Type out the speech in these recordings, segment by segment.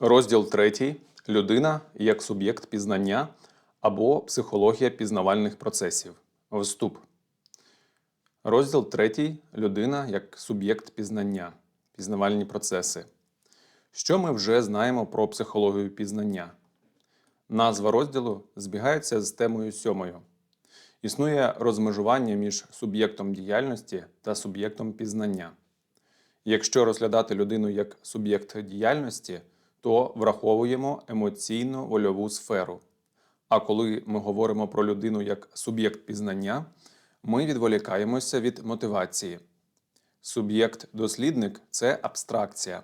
Розділ третій. Людина як суб'єкт пізнання або психологія пізнавальних процесів. Вступ. Розділ третій. Людина як суб'єкт пізнання. Пізнавальні процеси. Що ми вже знаємо про психологію пізнання? Назва розділу збігається з темою сьомою. Існує розмежування між суб'єктом діяльності та суб'єктом пізнання. Якщо розглядати людину як суб'єкт діяльності, то враховуємо емоційно вольову сферу. А коли ми говоримо про людину як суб'єкт пізнання, ми відволікаємося від мотивації. Суб'єкт-дослідник це абстракція.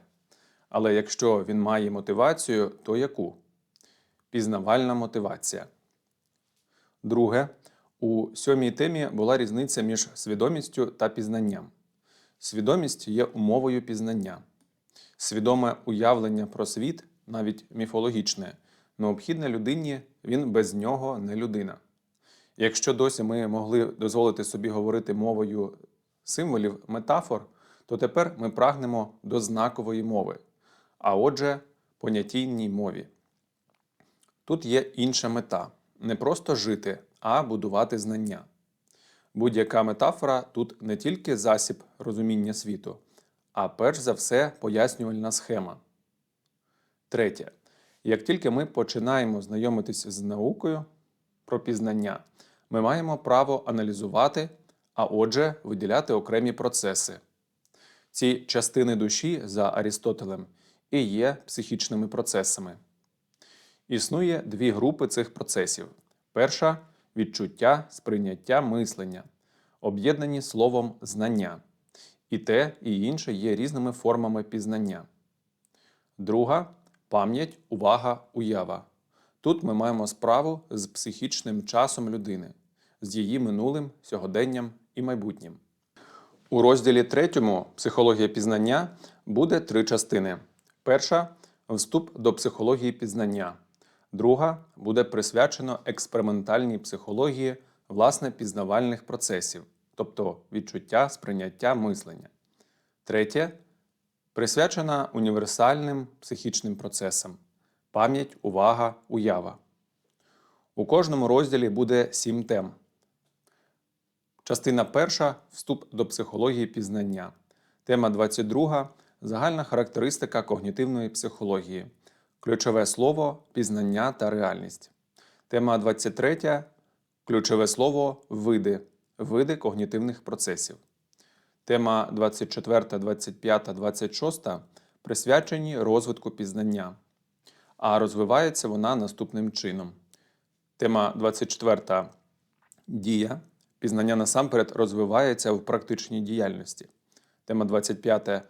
Але якщо він має мотивацію, то яку? Пізнавальна мотивація. Друге, у сьомій темі була різниця між свідомістю та пізнанням. Свідомість є умовою пізнання. Свідоме уявлення про світ, навіть міфологічне, необхідне людині, він без нього не людина. Якщо досі ми могли дозволити собі говорити мовою символів, метафор, то тепер ми прагнемо до знакової мови, а отже, понятійній мові. Тут є інша мета не просто жити, а будувати знання. Будь-яка метафора тут не тільки засіб розуміння світу, а перш за все пояснювальна схема. Третє. Як тільки ми починаємо знайомитись з наукою про пізнання, ми маємо право аналізувати, а отже, виділяти окремі процеси. Ці частини душі за Арістотелем і є психічними процесами. Існує дві групи цих процесів: перша відчуття, сприйняття, мислення, об'єднані словом знання. І те, і інше є різними формами пізнання. Друга пам'ять, увага, уява. Тут ми маємо справу з психічним часом людини, з її минулим, сьогоденням і майбутнім. У розділі третьому психологія пізнання буде три частини. Перша вступ до психології пізнання. Друга буде присвячено експериментальній психології власне пізнавальних процесів, тобто відчуття, сприйняття, мислення. Третє присвячена універсальним психічним процесам пам'ять, увага, уява. У кожному розділі буде сім тем. Частина перша вступ до психології пізнання. Тема 22 загальна характеристика когнітивної психології. Ключове слово пізнання та реальність. Тема 23 ключове слово види. Види когнітивних процесів. Тема 24, 25, 26 присвячені розвитку пізнання, а розвивається вона наступним чином. Тема 24 дія. Пізнання насамперед розвивається в практичній діяльності. Тема 25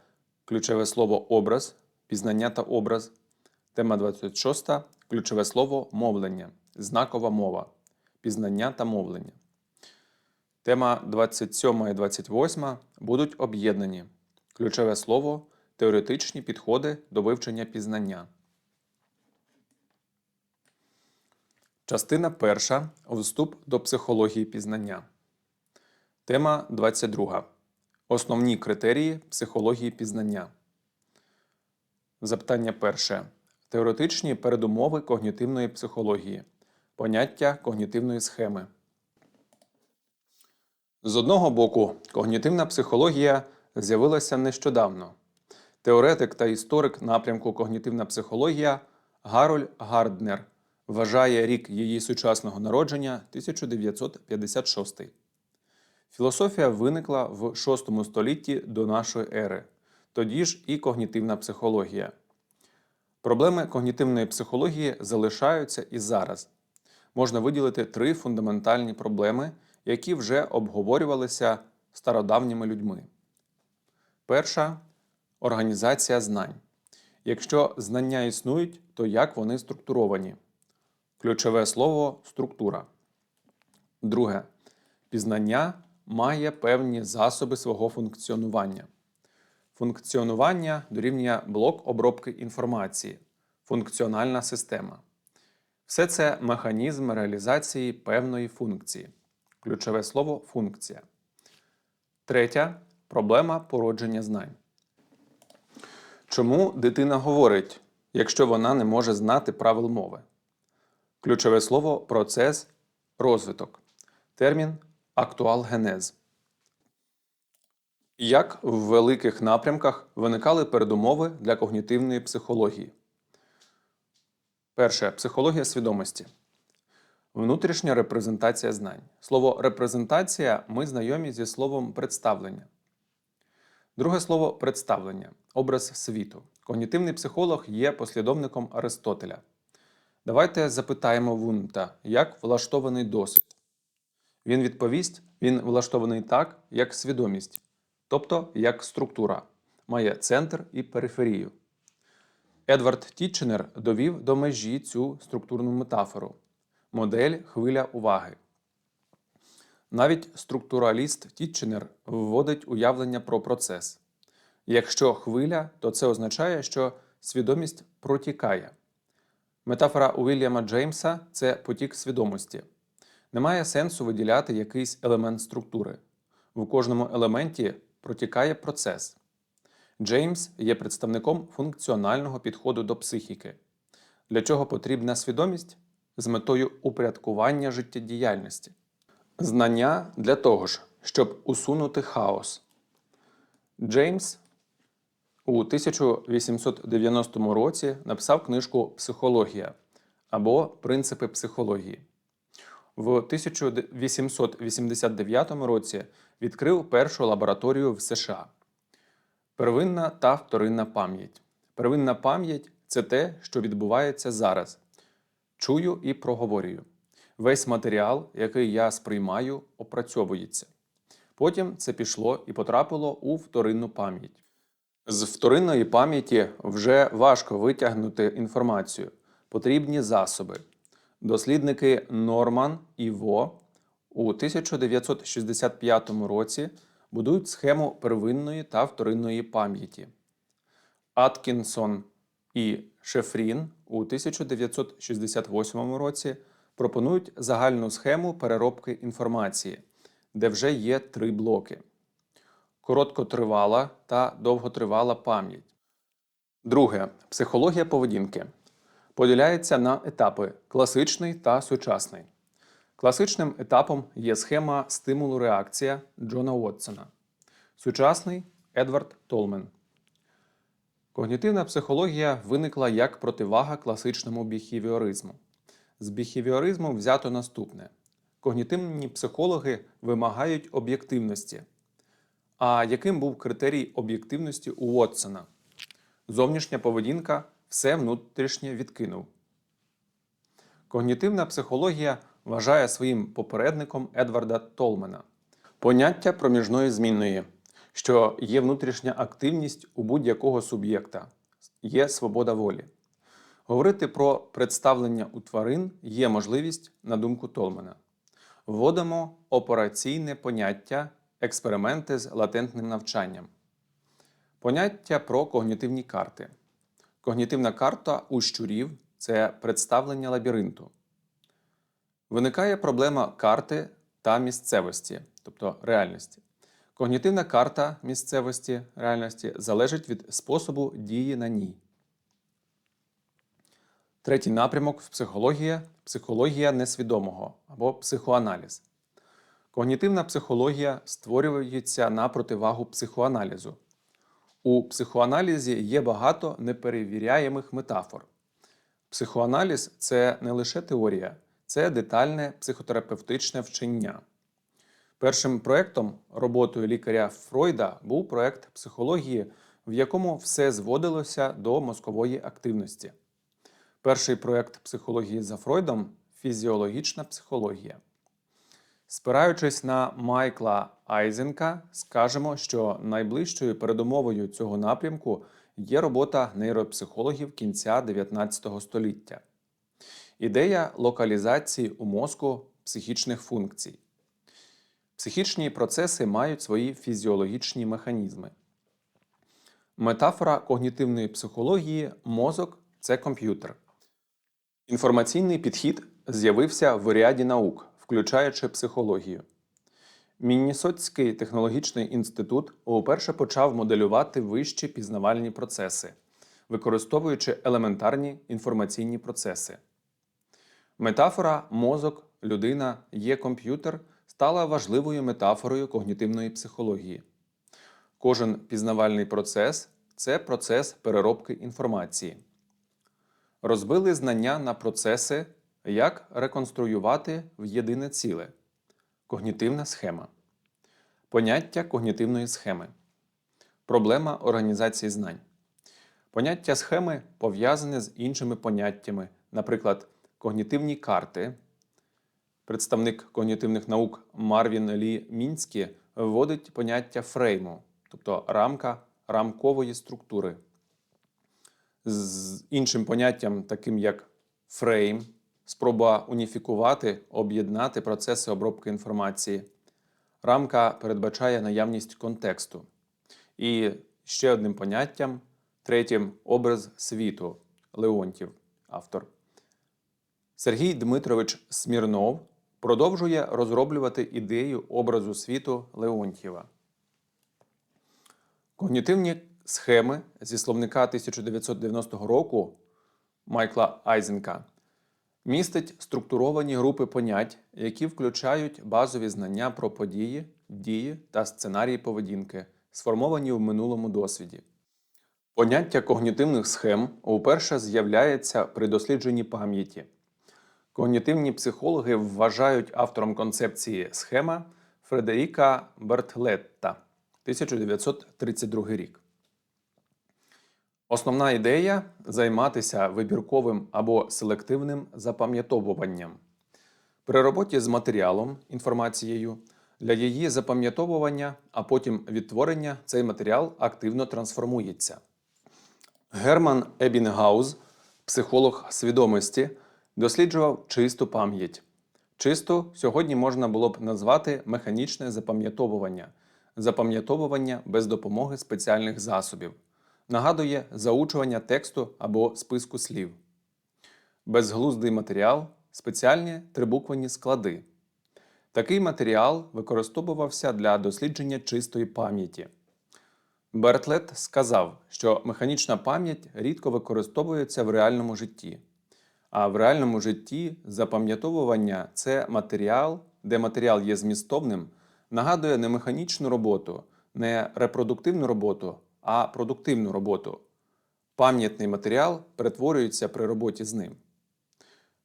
ключове слово образ, пізнання та образ. Тема 26 ключове слово мовлення, знакова мова, пізнання та мовлення. Тема 27 і 28 будуть об'єднані. Ключове слово теоретичні підходи до вивчення пізнання. Частина перша вступ до психології пізнання. Тема 22. Основні критерії психології пізнання. Запитання перше. Теоретичні передумови когнітивної психології. Поняття когнітивної схеми. З одного боку, когнітивна психологія з'явилася нещодавно. Теоретик та історик напрямку когнітивна психологія Гароль Гарднер вважає рік її сучасного народження 1956. Філософія виникла в VI столітті до нашої ери, тоді ж і когнітивна психологія. Проблеми когнітивної психології залишаються і зараз. Можна виділити три фундаментальні проблеми, які вже обговорювалися стародавніми людьми. Перша організація знань. Якщо знання існують, то як вони структуровані? Ключове слово структура. Друге. Пізнання має певні засоби свого функціонування. Функціонування дорівнює блок обробки інформації, функціональна система. Все це механізм реалізації певної функції. Ключове слово функція. Третя проблема породження знань. Чому дитина говорить якщо вона не може знати правил мови. Ключове слово процес розвиток. Термін актуалгенез. Як в великих напрямках виникали передумови для когнітивної психології? Перше психологія свідомості. Внутрішня репрезентація знань. Слово репрезентація ми знайомі зі словом представлення. Друге слово представлення образ світу. Когнітивний психолог є послідовником Аристотеля. Давайте запитаємо Вунта, як влаштований досвід. Він відповість: він влаштований так, як свідомість, тобто як структура, має центр і периферію. Едвард Тітченер довів до межі цю структурну метафору модель хвиля уваги. Навіть структураліст Тітченер вводить уявлення про процес. Якщо хвиля, то це означає, що свідомість протікає. Метафора Уільяма Джеймса це потік свідомості. Немає сенсу виділяти якийсь елемент структури. В кожному елементі протікає процес. Джеймс є представником функціонального підходу до психіки. Для чого потрібна свідомість? З метою упорядкування життєдіяльності. Знання для того ж, щоб усунути хаос. Джеймс у 1890 році написав книжку Психологія або Принципи психології. В 1889 році відкрив першу лабораторію в США. Первинна та вторинна пам'ять. Первинна пам'ять це те, що відбувається зараз. Чую і проговорюю. Весь матеріал, який я сприймаю, опрацьовується. Потім це пішло і потрапило у вторинну пам'ять. З вторинної пам'яті вже важко витягнути інформацію. Потрібні засоби. Дослідники Норман і Во у 1965 році будують схему первинної та вторинної пам'яті. Аткінсон і Шефрін у 1968 році пропонують загальну схему переробки інформації, де вже є три блоки: короткотривала та довготривала пам'ять. Друге психологія поведінки поділяється на етапи класичний та сучасний. Класичним етапом є схема стимулу реакція Джона Уотсона. Сучасний Едвард Толмен. Когнітивна психологія виникла як противага класичному біхівіоризму. З біхівіоризму взято наступне: когнітивні психологи вимагають об'єктивності. А яким був критерій об'єктивності у Уотсона? Зовнішня поведінка все внутрішнє відкинув. Когнітивна психологія вважає своїм попередником Едварда Толмена поняття проміжної змінної, що є внутрішня активність у будь-якого суб'єкта, є свобода волі. Говорити про представлення у тварин є можливість, на думку Толмена. Вводимо операційне поняття експерименти з латентним навчанням. Поняття про когнітивні карти. Когнітивна карта у щурів це представлення лабіринту. Виникає проблема карти та місцевості, тобто реальності. Когнітивна карта місцевості реальності залежить від способу дії на ній. Третій напрямок в психології психологія несвідомого або психоаналіз. Когнітивна психологія створюється на противагу психоаналізу. У психоаналізі є багато неперевіряємих метафор. Психоаналіз це не лише теорія, це детальне психотерапевтичне вчення. Першим проєктом роботою лікаря Фройда був проєкт психології, в якому все зводилося до мозкової активності. Перший проєкт психології за Фройдом фізіологічна психологія. Спираючись на Майкла Айзенка, скажемо, що найближчою передумовою цього напрямку є робота нейропсихологів кінця 19 століття. Ідея локалізації у мозку психічних функцій. Психічні процеси мають свої фізіологічні механізми. Метафора когнітивної психології мозок це комп'ютер. Інформаційний підхід з'явився в ряді наук, включаючи психологію. Міннісотський технологічний інститут уперше почав моделювати вищі пізнавальні процеси, використовуючи елементарні інформаційні процеси. Метафора мозок, людина є комп'ютер стала важливою метафорою когнітивної психології. Кожен пізнавальний процес це процес переробки інформації. Розбили знання на процеси, як реконструювати в єдине ціле. Когнітивна схема. Поняття когнітивної схеми. Проблема організації знань. Поняття схеми пов'язане з іншими поняттями, наприклад, когнітивні карти. Представник когнітивних наук Марвін Лі Мінські вводить поняття фрейму, тобто рамка рамкової структури. З іншим поняттям, таким як фрейм, спроба уніфікувати, об'єднати процеси обробки інформації. Рамка передбачає наявність контексту. І ще одним поняттям, третім образ світу Леонтів, автор. Сергій Дмитрович Смірнов продовжує розроблювати ідею образу світу Леонтьєва. Когнітивні схеми зі словника 1990 року Майкла Айзенка містить структуровані групи понять, які включають базові знання про події, дії та сценарії поведінки, сформовані в минулому досвіді. Поняття когнітивних схем уперше з'являється при дослідженні пам'яті. Когнітивні психологи вважають автором концепції схема Фредеріка Бертлетта 1932 рік. Основна ідея займатися вибірковим або селективним запам'ятовуванням. При роботі з матеріалом, інформацією, для її запам'ятовування, а потім відтворення цей матеріал активно трансформується. Герман Ебінгауз, психолог свідомості, досліджував чисту пам'ять. Чисту сьогодні можна було б назвати механічне запам'ятовування, запам'ятовування без допомоги спеціальних засобів. Нагадує заучування тексту або списку слів. Безглуздий матеріал спеціальні трибуквені склади. Такий матеріал використовувався для дослідження чистої пам'яті. Бертлет сказав, що механічна пам'ять рідко використовується в реальному житті. А в реальному житті запам'ятовування це матеріал, де матеріал є змістовним, нагадує не механічну роботу, не репродуктивну роботу, а продуктивну роботу. Пам'ятний матеріал перетворюється при роботі з ним.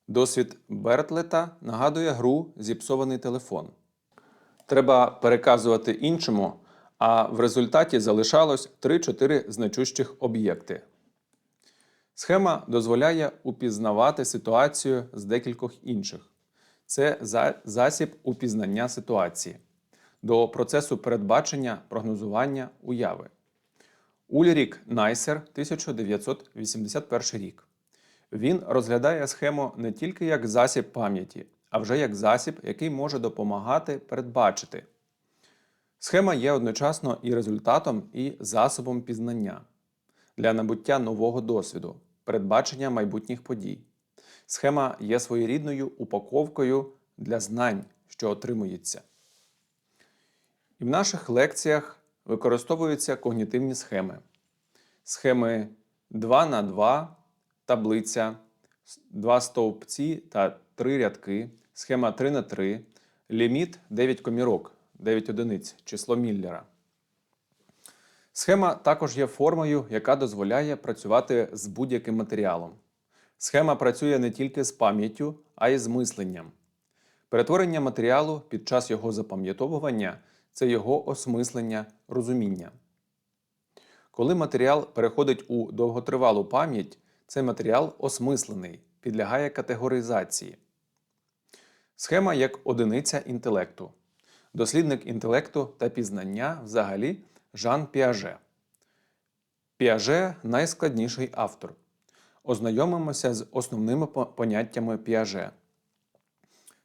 Досвід Бертлета нагадує гру зіпсований телефон. Треба переказувати іншому, а в результаті залишалось 3-4 значущих об'єкти. Схема дозволяє упізнавати ситуацію з декількох інших. Це засіб упізнання ситуації до процесу передбачення, прогнозування, уяви. Ульрік Найсер, 1981 рік. Він розглядає схему не тільки як засіб пам'яті, а вже як засіб, який може допомагати передбачити. Схема є одночасно і результатом, і засобом пізнання для набуття нового досвіду, передбачення майбутніх подій. Схема є своєрідною упаковкою для знань, що отримується. І в наших лекціях використовуються когнітивні схеми. Схеми 2 на 2, таблиця, 2 стовпці та 3 рядки, схема 3 на 3, ліміт 9 комірок, 9 одиниць, число Міллера. Схема також є формою, яка дозволяє працювати з будь-яким матеріалом. Схема працює не тільки з пам'яттю, а й з мисленням. Перетворення матеріалу під час його запам'ятовування це його осмислення, розуміння. Коли матеріал переходить у довготривалу пам'ять, цей матеріал осмислений, підлягає категоризації. Схема як одиниця інтелекту. Дослідник інтелекту та пізнання взагалі Жан Піаже. Піаже найскладніший автор. Ознайомимося з основними поняттями Піаже.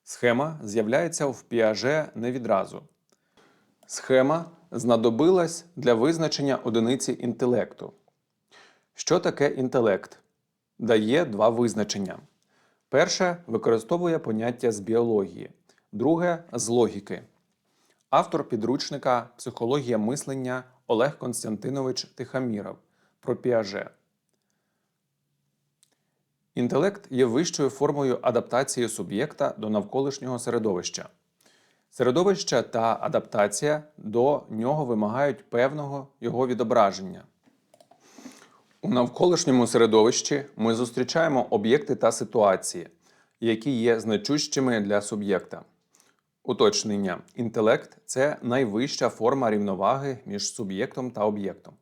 Схема з'являється в Піаже не відразу. Схема знадобилась для визначення одиниці інтелекту. Що таке інтелект? Дає два визначення. Перше використовує поняття з біології, друге з логіки. Автор підручника Психологія мислення Олег Константинович Тихоміров про Піаже. Інтелект є вищою формою адаптації суб'єкта до навколишнього середовища. Середовище та адаптація до нього вимагають певного його відображення. У навколишньому середовищі ми зустрічаємо об'єкти та ситуації, які є значущими для суб'єкта. Уточнення: інтелект це найвища форма рівноваги між суб'єктом та об'єктом.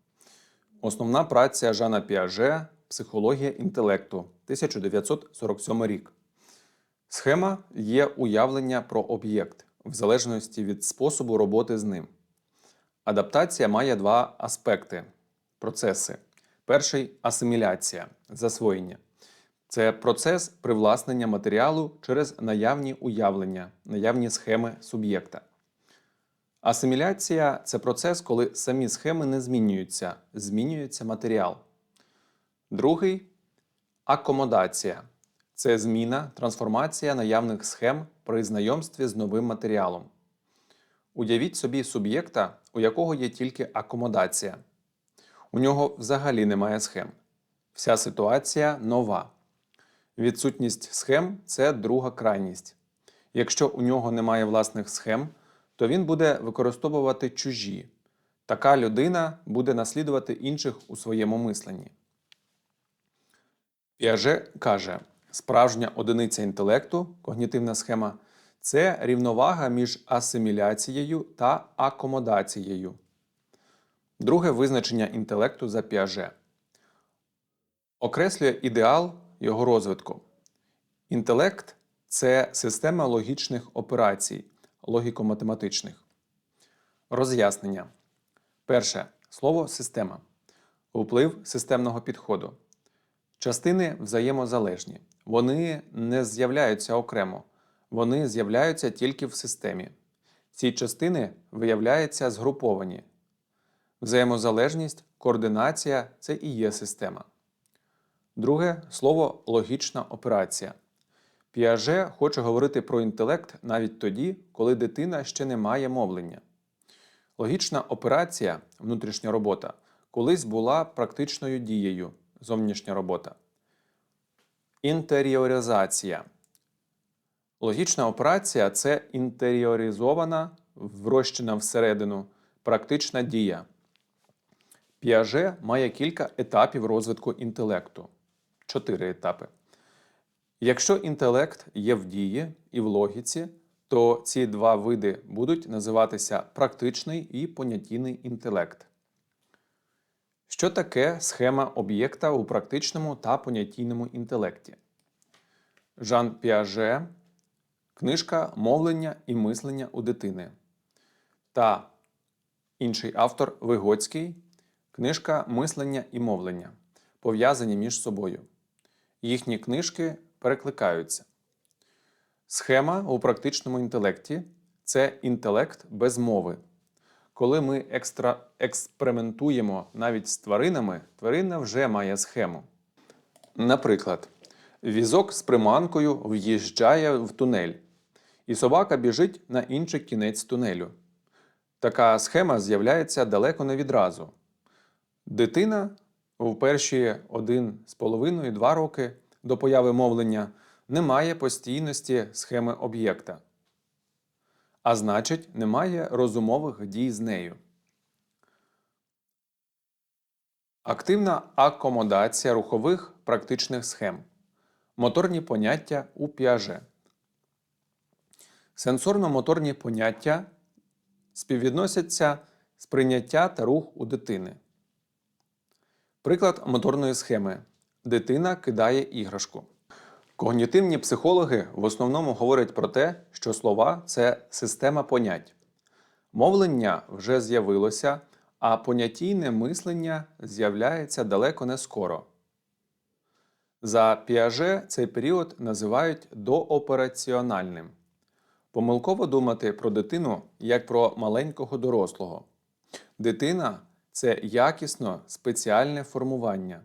Основна праця Жана Піаже Психологія інтелекту 1947 рік. Схема є уявлення про об'єкт в залежності від способу роботи з ним. Адаптація має два аспекти процеси. Перший асиміляція засвоєння. Це процес привласнення матеріалу через наявні уявлення, наявні схеми суб'єкта. Асиміляція це процес, коли самі схеми не змінюються, змінюється матеріал. Другий акомодація це зміна, трансформація наявних схем при знайомстві з новим матеріалом. Уявіть собі суб'єкта, у якого є тільки акомодація. У нього взагалі немає схем. Вся ситуація нова. Відсутність схем це друга крайність. Якщо у нього немає власних схем, то він буде використовувати чужі. Така людина буде наслідувати інших у своєму мисленні. Піаже каже, справжня одиниця інтелекту, когнітивна схема це рівновага між асиміляцією та акомодацією. Друге визначення інтелекту за піаже окреслює ідеал його розвитку. Інтелект це система логічних операцій, логіко-математичних. Роз'яснення. Перше слово система. Вплив системного підходу. Частини взаємозалежні. Вони не з'являються окремо, вони з'являються тільки в системі. Ці частини виявляються згруповані. Взаємозалежність, координація це і є система. Друге слово логічна операція. Піаже хоче говорити про інтелект навіть тоді, коли дитина ще не має мовлення. Логічна операція, внутрішня робота, колись була практичною дією, зовнішня робота. Інтеріоризація. Логічна операція це інтеріоризована, врощена всередину, практична дія. Піаже має кілька етапів розвитку інтелекту. Чотири етапи. Якщо інтелект є в дії і в логіці, то ці два види будуть називатися практичний і понятійний інтелект. Що таке схема об'єкта у практичному та понятійному інтелекті? Жан Піаже, книжка Мовлення і мислення у дитини та інший автор Вигоцький, книжка Мислення і мовлення, пов'язані між собою. Їхні книжки перекликаються. Схема у практичному інтелекті це інтелект без мови. Коли ми екстра... експериментуємо навіть з тваринами, тварина вже має схему. Наприклад, візок з приманкою в'їжджає в тунель, і собака біжить на інший кінець тунелю. Така схема з'являється далеко не відразу. Дитина в перші 1,5-2 роки до появи мовлення немає постійності схеми об'єкта, а значить, немає розумових дій з нею. Активна акомодація рухових практичних схем. Моторні поняття у піаже. Сенсорно-моторні поняття співвідносяться сприйняття та рух у дитини. Приклад моторної схеми. Дитина кидає іграшку. Когнітивні психологи в основному говорять про те, що слова це система понять. Мовлення вже з'явилося, а понятійне мислення з'являється далеко не скоро. За піаже цей період називають доопераціональним. Помилково думати про дитину як про маленького дорослого. Дитина це якісно спеціальне формування.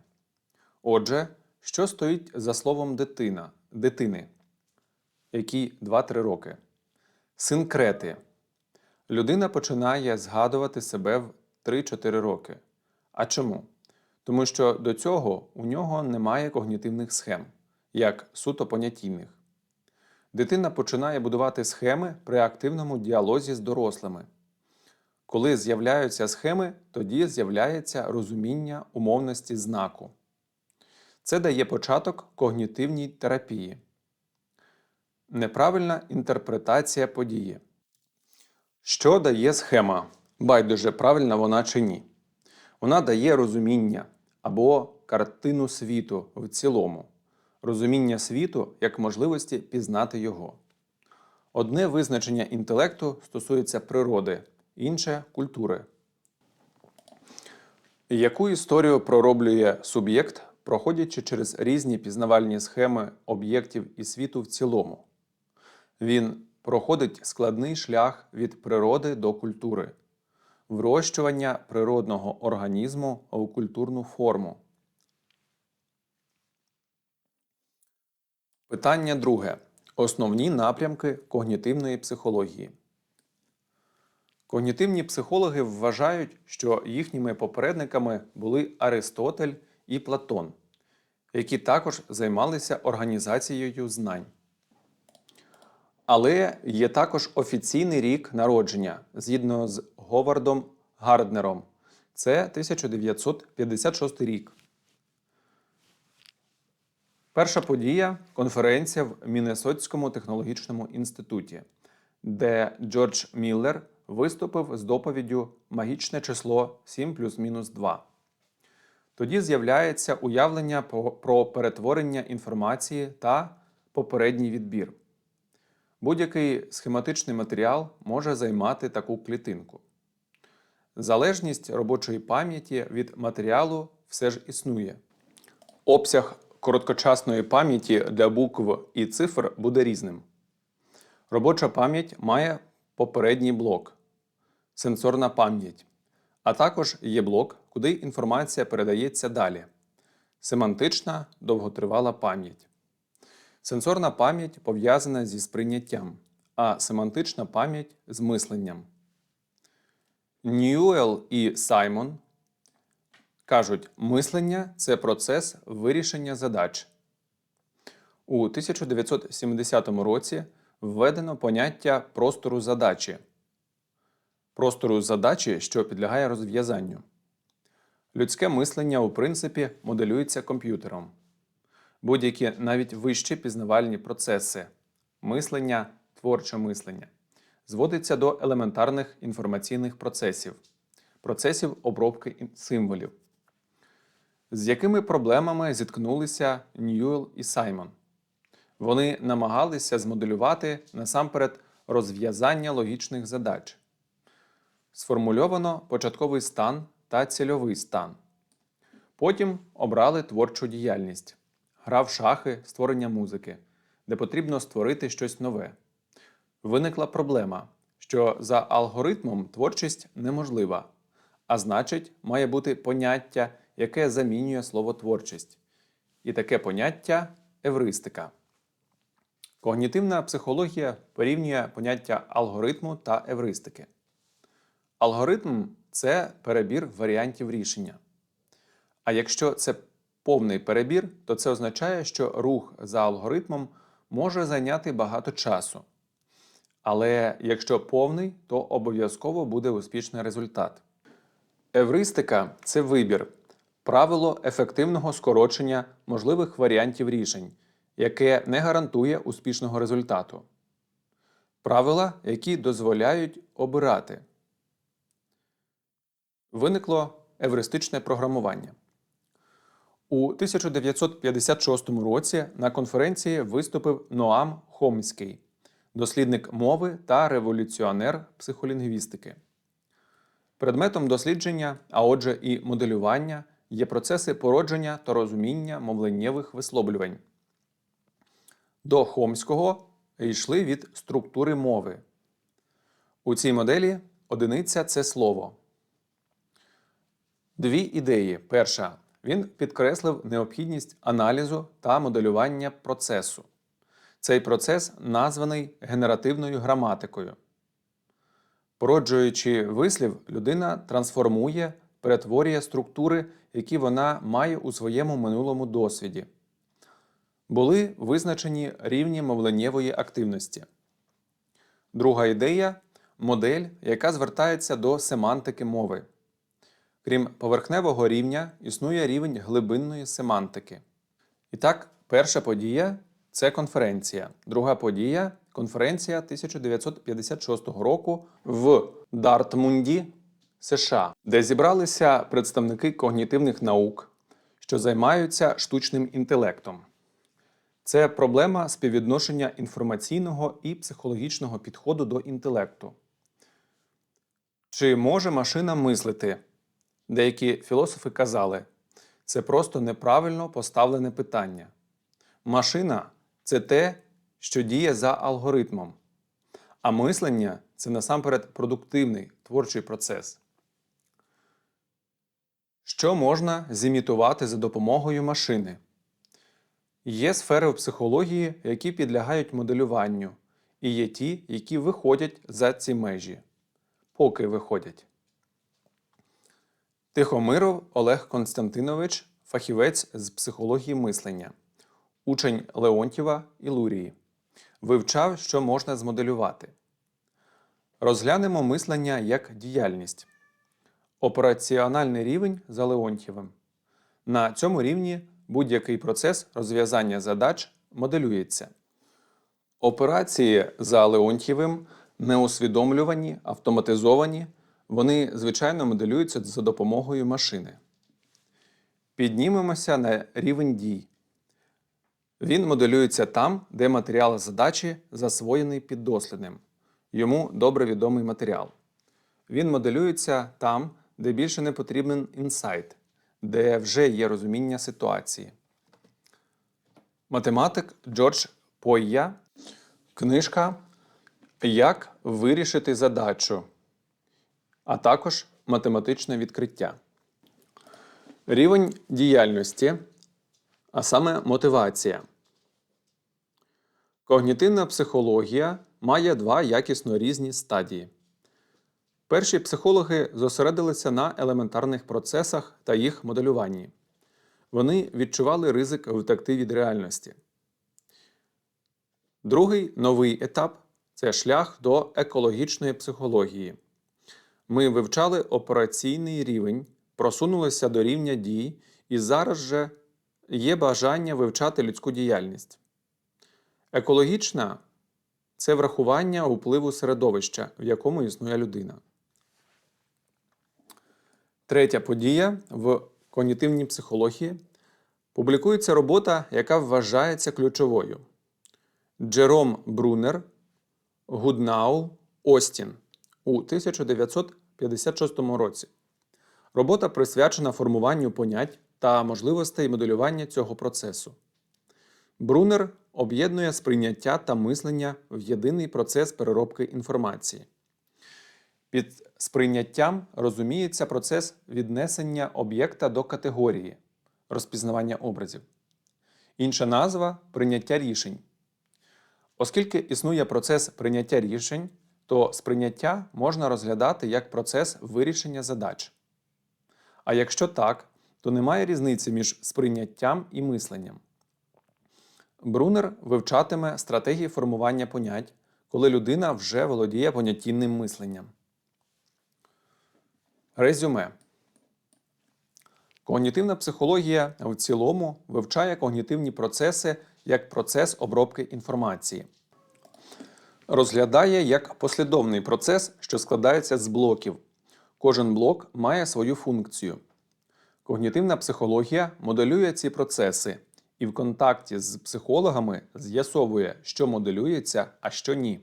Отже, що стоїть за словом дитина, дитини, якій 2-3 роки? Синкрети. Людина починає згадувати себе в 3-4 роки. А чому? Тому що до цього у нього немає когнітивних схем. як суто понятійних. Дитина починає будувати схеми при активному діалозі з дорослими. Коли з'являються схеми, тоді з'являється розуміння умовності знаку. Це дає початок когнітивній терапії. Неправильна інтерпретація події. Що дає схема? Байдуже, правильна вона чи ні. Вона дає розуміння або картину світу в цілому, розуміння світу як можливості пізнати його. Одне визначення інтелекту стосується природи, інше культури. Яку історію пророблює суб'єкт, проходячи через різні пізнавальні схеми об'єктів і світу в цілому? Він проходить складний шлях від природи до культури, вирощування природного організму у культурну форму. Питання друге. Основні напрямки когнітивної психології. Когнітивні психологи вважають, що їхніми попередниками були Аристотель і Платон, які також займалися організацією знань. Але є також офіційний рік народження згідно з Говардом Гарднером. Це 1956 рік. Перша подія конференція в Міннесотському технологічному інституті, де Джордж Міллер виступив з доповіддю Магічне число 7 плюс мінус 2. Тоді з'являється уявлення про перетворення інформації та попередній відбір. Будь-який схематичний матеріал може займати таку клітинку. Залежність робочої пам'яті від матеріалу все ж існує. Обсяг короткочасної пам'яті для букв і цифр буде різним. Робоча пам'ять має попередній блок сенсорна пам'ять, а також є блок, куди інформація передається далі семантична довготривала пам'ять. Сенсорна пам'ять пов'язана зі сприйняттям, а семантична пам'ять з мисленням. Ньюел і Саймон кажуть, мислення це процес вирішення задач. У 1970 році введено поняття простору задачі. Простору задачі, що підлягає розв'язанню. Людське мислення, у принципі, моделюється комп'ютером. Будь-які навіть вищі пізнавальні процеси мислення, творче мислення зводиться до елементарних інформаційних процесів, процесів обробки символів. З якими проблемами зіткнулися Ньюел і Саймон? Вони намагалися змоделювати насамперед розв'язання логічних задач. Сформульовано початковий стан та цільовий стан. Потім обрали творчу діяльність, гра в шахи, створення музики, де потрібно створити щось нове. Виникла проблема, що за алгоритмом творчість неможлива, а значить, має бути поняття, яке замінює слово творчість. І таке поняття евристика. Когнітивна психологія порівнює поняття алгоритму та евристики. Алгоритм це перебір варіантів рішення. А якщо це повний перебір, то це означає, що рух за алгоритмом може зайняти багато часу. Але якщо повний, то обов'язково буде успішний результат. Евристика це вибір, правило ефективного скорочення можливих варіантів рішень, яке не гарантує успішного результату. Правила, які дозволяють обирати. Виникло евристичне програмування. У 1956 році на конференції виступив Ноам Хомський, дослідник мови та революціонер психолінгвістики. Предметом дослідження, а отже, і моделювання, є процеси породження та розуміння мовленнєвих висловлювань. До Хомського йшли від структури мови. У цій моделі одиниця це слово. Дві ідеї. Перша. Він підкреслив необхідність аналізу та моделювання процесу. Цей процес названий генеративною граматикою. Породжуючи вислів, людина трансформує, перетворює структури, які вона має у своєму минулому досвіді. були визначені рівні мовленнєвої активності. Друга ідея модель, яка звертається до семантики мови. Крім поверхневого рівня, існує рівень глибинної семантики. І так, перша подія це конференція. Друга подія конференція 1956 року в Дартмунді, США, де зібралися представники когнітивних наук, що займаються штучним інтелектом. Це проблема співвідношення інформаційного і психологічного підходу до інтелекту. Чи може машина мислити? Деякі філософи казали, це просто неправильно поставлене питання. Машина це те, що діє за алгоритмом, а мислення це насамперед продуктивний творчий процес. Що можна зімітувати за допомогою машини? Є сфери в психології, які підлягають моделюванню, і є ті, які виходять за ці межі, поки виходять. Тихомиров Олег Константинович, фахівець з психології мислення, учень Леонтьєва і Лурії, вивчав, що можна змоделювати. Розглянемо мислення як діяльність. Операціональний рівень за Леонтьєвим. На цьому рівні будь-який процес розв'язання задач моделюється. Операції за Леонтьєвим неусвідомлювані, автоматизовані, вони звичайно моделюються за допомогою машини. Піднімемося на рівень дій. Він моделюється там, де матеріал задачі засвоєний піддослідним. Йому добре відомий матеріал. Він моделюється там, де більше не потрібен інсайт, де вже є розуміння ситуації. Математик Джордж Пойя. Книжка Як вирішити задачу, а також математичне відкриття. Рівень діяльності, а саме мотивація. Когнітивна психологія має два якісно різні стадії. Перші психологи зосередилися на елементарних процесах та їх моделюванні. Вони відчували ризик втекти від реальності. Другий новий етап це шлях до екологічної психології. Ми вивчали операційний рівень, просунулися до рівня дій, і зараз же є бажання вивчати людську діяльність. Екологічна це врахування впливу середовища, в якому існує людина. Третя подія в когнітивній психології публікується робота, яка вважається ключовою. Джером Брунер, Гуднау, Остін у 1956 році. Робота присвячена формуванню понять та можливостей моделювання цього процесу. Брунер об'єднує сприйняття та мислення в єдиний процес переробки інформації. Під сприйняттям розуміється процес віднесення об'єкта до категорії розпізнавання образів. Інша назва прийняття рішень. Оскільки існує процес прийняття рішень, то сприйняття можна розглядати як процес вирішення задач. А якщо так, то немає різниці між сприйняттям і мисленням. Брунер вивчатиме стратегії формування понять, коли людина вже володіє поняттівним мисленням. Резюме. Когнітивна психологія в цілому вивчає когнітивні процеси як процес обробки інформації. Розглядає як послідовний процес, що складається з блоків. Кожен блок має свою функцію. Когнітивна психологія моделює ці процеси і в контакті з психологами з'ясовує, що моделюється, а що ні.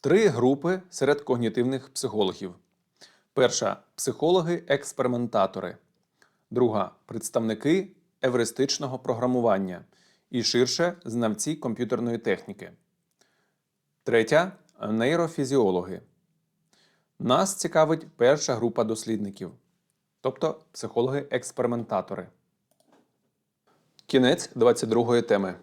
Три групи серед когнітивних психологів. Перша психологи-експериментатори. Друга представники евристичного програмування. І ширше знавці комп'ютерної техніки. Третя нейрофізіологи. Нас цікавить перша група дослідників, тобто психологи-експериментатори. Кінець 22 теми.